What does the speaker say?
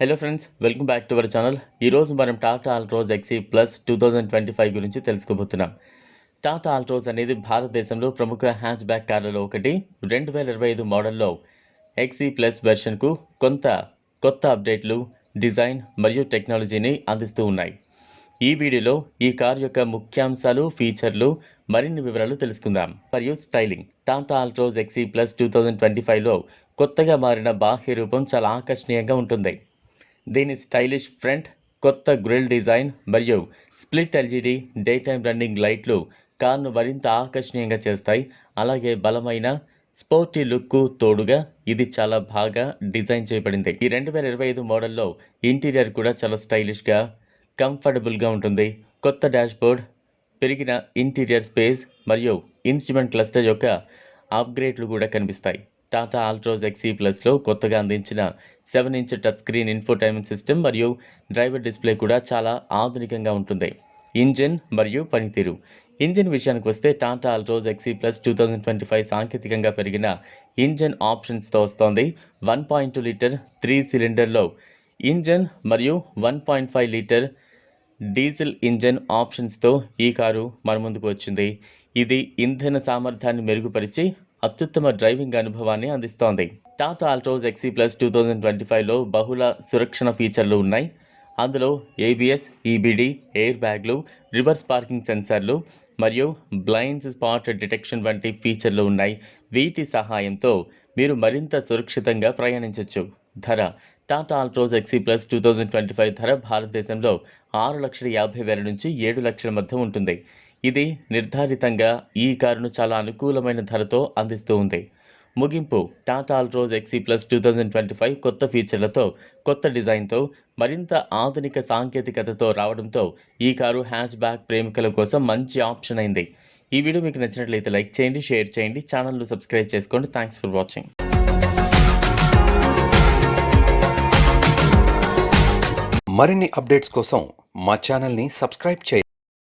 Hello friends welcome back to our channel ఈరోజు మనం Tata Altroz XZ plus two thousand twenty five గురించి తెలుసుకోబోతున్నాం. టాటా ఆల్ట్రోజ్ అనేది భారతదేశంలో ప్రముఖ హ్యాచ్ బ్యాక్ కార్లలో ఒకటి. రెండు వేల ఇరవై ఐదు మోడల్లో ఎక్సీ ప్లస్ వెర్షన్కు కొంత కొత్త అప్డేట్లు డిజైన్ మరియు టెక్నాలజీని అందిస్తూ ఉన్నాయి. ఈ వీడియోలో ఈ కార్ యొక్క ముఖ్యాంశాలు ఫీచర్లు మరిన్ని వివరాలు తెలుసుకుందాం. మరియు styling Tata Altroz XE plus two thousand twenty ఫైవ్లో కొత్తగా మారిన బాహ్య రూపం చాలా ఆకర్షణీయంగా ఉంటుంది. దీని స్టైలిష్ ఫ్రంట్ కొత్త గ్రిల్ డిజైన్ మరియు split LED day time running లైట్లు కార్ను మరింత ఆకర్షణీయంగా చేస్తాయి. అలాగే బలమైన స్పోర్టీ లుక్కు తోడుగా ఇది చాలా బాగా డిజైన్ చేయబడింది. ఈ రెండు వేల ఇరవై ఐదు మోడల్లో ఇంటీరియర్ కూడా చాలా స్టైలిష్గా కంఫర్టబుల్గా ఉంటుంది. కొత్త డాష్బోర్డ్ పెరిగిన ఇంటీరియర్ స్పేస్ మరియు ఇన్స్ట్రుమెంట్ క్లస్టర్ యొక్క అప్గ్రేడ్లు కూడా కనిపిస్తాయి. టాటా ఆల్ట్రోజ్ ఎక్సీ ప్లస్లో కొత్తగా అందించిన seven inch touch screen infotainment system మరియు డ్రైవర్ డిస్ప్లే కూడా చాలా ఆధునికంగా ఉంటుంది. ఇంజిన్ మరియు పనితీరు. ఇంజిన్ విషయానికి వస్తే Tata Altroz XZ plus two thousand twenty five సాంకేతికంగా పెరిగిన ఇంజిన్ ఆప్షన్స్తో వస్తోంది. One point two litre three సిలిండర్లో engine మరియు one point five litre diesel engine ఆప్షన్స్తో ఈ కారు మన ముందుకు వచ్చింది. ఇది ఇంధన సామర్థ్యాన్ని మెరుగుపరిచి అత్యుత్తమ డ్రైవింగ్ అనుభవాన్ని అందిస్తోంది. Tata Altroz XE plus two thousand twenty ఫైవ్లో బహుళ సురక్షణ ఫీచర్లు ఉన్నాయి. అందులో ఏబిఎస్ ఈబిడి ఎయిర్ బ్యాగ్లు రివర్స్ పార్కింగ్ సెన్సార్లు మరియు బ్లైండ్ స్పాట్ డిటెక్షన్ వంటి ఫీచర్లు ఉన్నాయి. వీటి సహాయంతో మీరు మరింత సురక్షితంగా ప్రయాణించవచ్చు ధర Tata Altroz XZ plus two thousand twenty five ధర భారతదేశంలో ఆరు లక్షల యాభై వేల నుంచి ఏడు లక్షల మధ్య ఉంటుంది. ఇది నిర్ధారితంగా ఈ కారును చాలా అనుకూలమైన ధరతో అందిస్తూ ఉంది. ముగింపు Tata Altroz XZ plus two thousand twenty five కొత్త ఫీచర్లతో కొత్త డిజైన్తో మరింత ఆధునిక సాంకేతికతతో రావడంతో ఈ కారు హ్యాచ్ బ్యాక్ ప్రేమికుల కోసం మంచి ఆప్షన్ అయింది. ఈ వీడియో మీకు నచ్చినట్లయితే లైక్ చేయండి షేర్ చేయండి ఛానల్ను సబ్స్క్రైబ్ చేసుకోండి. థ్యాంక్స్ ఫర్ వాచింగ్ మరిన్ని అప్డేట్స్ కోసం మా ఛానల్ని సబ్స్క్రైబ్ చేయండి.